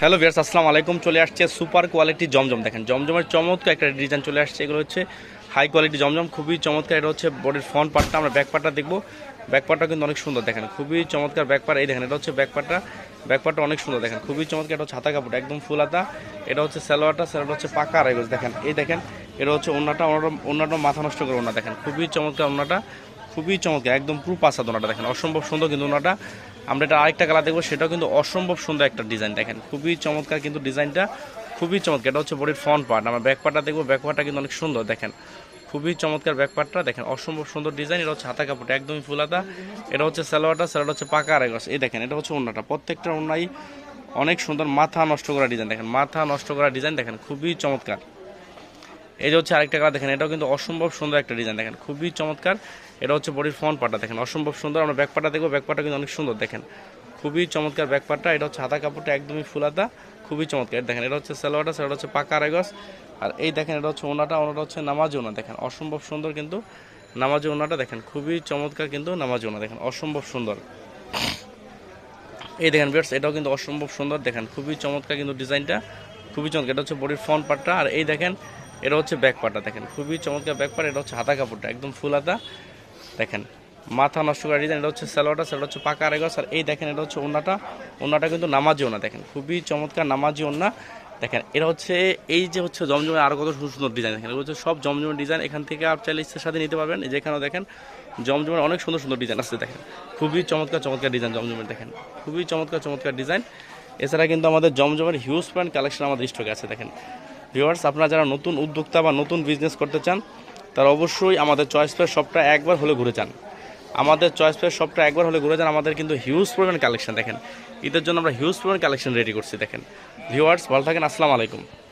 Hello viewers আসসালাম আলাইকুম। চলে আসছে সুপার কোয়ালিটি জমজম। দেখেন, জমজমের চমৎকার একটা ডিজাইন চলে আসছে। এগুলো হচ্ছে হাই কোয়ালিটি জমজম, খুবই চমৎকার। এটা হচ্ছে বডির ফ্রন্ট পার্টটা আমরা ব্যাক পার্টটা দেখব। ব্যাক পার্টটা কিন্তু অনেক সুন্দর, দেখেন, খুবই চমৎকার ব্যাক পার্ট এই দেখেন, এটা হচ্ছে ব্যাক পার্টটা ব্যাক পার্টটা অনেক সুন্দর, দেখেন, খুবই চমৎকার। এটা হচ্ছে হাতা কাপড়, একদম ফুল হাতা। এটা হচ্ছে সালোয়ারটা সালোয়ারটা হচ্ছে পাকা গজ দেখেন, এই দেখেন, এটা হচ্ছে অন্যটা অন্যটা মাথা নষ্ট করে ওনা দেখেন, খুবই চমৎকার ওনাটা খুবই চমৎকার, একদম পুরো পাশা দোনাটা দেখেন, অসম্ভব সুন্দর কিন্তু ওনাটা আমরা এটা আরেকটা কালার দেখব, সেটাও কিন্তু অসম্ভব সুন্দর একটা ডিজাইন দেখেন। খুবই চমৎকার কিন্তু ডিজাইনটা খুবই চমৎকার। এটা হচ্ছে বডির ফ্রন্ট পার্ট আমরা ব্যাক পার্টটা দেখব ব্যাক পার্টটা কিন্তু অনেক সুন্দর, দেখেন। খুবই চমৎকার ব্যাক পার্টটা দেখেন, অসম্ভব সুন্দর ডিজাইন এটা হচ্ছে হাতা কাপড়টা, একদমই ফুলাতা এটা হচ্ছে সালোয়ারটা সালোয়ারটা হচ্ছে পাকা গজ। এই দেখেন, এটা হচ্ছে অন্যটা প্রত্যেকটা অন্যায় অনেক সুন্দর, মাথা নষ্ট করা ডিজাইন দেখেন। মাথা নষ্ট করা ডিজাইন দেখেন, খুবই চমৎকার। এই যে হচ্ছে আরেকটা কালার দেখেন, এটাও কিন্তু অসম্ভব সুন্দর একটা ডিজাইন দেখেন। খুবই চমৎকার। এটা হচ্ছে বডির ফ্রন্ট পার্টটা দেখেন। অসম্ভব সুন্দর। আমরা ব্যাক পার্টটা দেখব। ব্যাক পার্টটা কিন্তু অনেক সুন্দর দেখেন। খুবই চমৎকার ব্যাক পার্টটা। এটা হচ্ছে হাতা কাপড়টা একদমই ফুলাতা খুবই চমৎকার। দেখেন, এটা হচ্ছে সালোয়ারটা সালোয়ার হচ্ছে পাকা আরেগস আর এই দেখেন, এটা হচ্ছে ওনাটা ওনাটা হচ্ছে নামাজ ওনা দেখেন। অসম্ভব সুন্দর কিন্তু নামাজ ওনাটা দেখেন। খুবই চমৎকার কিন্তু নামাজ ওনা দেখেন। অসম্ভব সুন্দর। এই দেখেন বিয়ার্স এটাও কিন্তু অসম্ভব সুন্দর দেখেন। খুবই চমৎকার কিন্তু ডিজাইনটা। খুবই চমৎকার। এটা হচ্ছে বডির ফ্রন্ট পার্টটা। আর এই দেখেন, এটা হচ্ছে ব্যাক পার্টটা দেখেন। খুবই চমৎকার ব্যাক পার্ট এটা হচ্ছে হাতা কাপড়টা, একদম ফুল হাতা। দেখেন, মাথা নষ্ট করা ডিজাইন এটা হচ্ছে স্যালোয়ারটা স্যালোয়ার হচ্ছে পাকা আরেগস আর এই দেখেন, এটা হচ্ছে ওনাটা ওনাটা কিন্তু নামাজি ওনা দেখেন, খুবই চমৎকার নামাজি ওনা দেখেন, এটা হচ্ছে এই যে হচ্ছে জমজমের আরও কত সুন্দর সুন্দর ডিজাইন দেখেন হচ্ছে সব জমজমের ডিজাইন এখান থেকে आप চাইলে ইচ্ছের সাথে নিতে পারবেন। যেখানেও দেখেন, জমজমের অনেক সুন্দর সুন্দর ডিজাইন আছে, দেখেন। খুবই চমৎকার চমৎকার ডিজাইন জমজমের, দেখেন। খুবই চমৎকার চমৎকার ডিজাইন এছাড়া কিন্তু আমাদের জমজমের হিউজ প্যান্ট কালেকশন আমাদের স্টকে আছে, দেখেন। ভিউয়ার্স আপনারা যারা নতুন উদ্যোক্তা বা নতুন বিজনেস করতে চান তারা অবশ্যই আমাদের চয়েস ফেয়ার শপটা একবার হলে ঘুরে যান। আমাদের চয়েস ফেয়ার শপটা একবার হলে ঘুরে যান। আমাদের কিন্তু হিউজ পরিমাণ কালেকশন দেখেন। ঈদের জন্য আমরা হিউজ পরিমাণ কালেকশন রেডি করছি, দেখেন। ভিউয়ার্স ভালো থাকেন, আসসালামু আলাইকুম।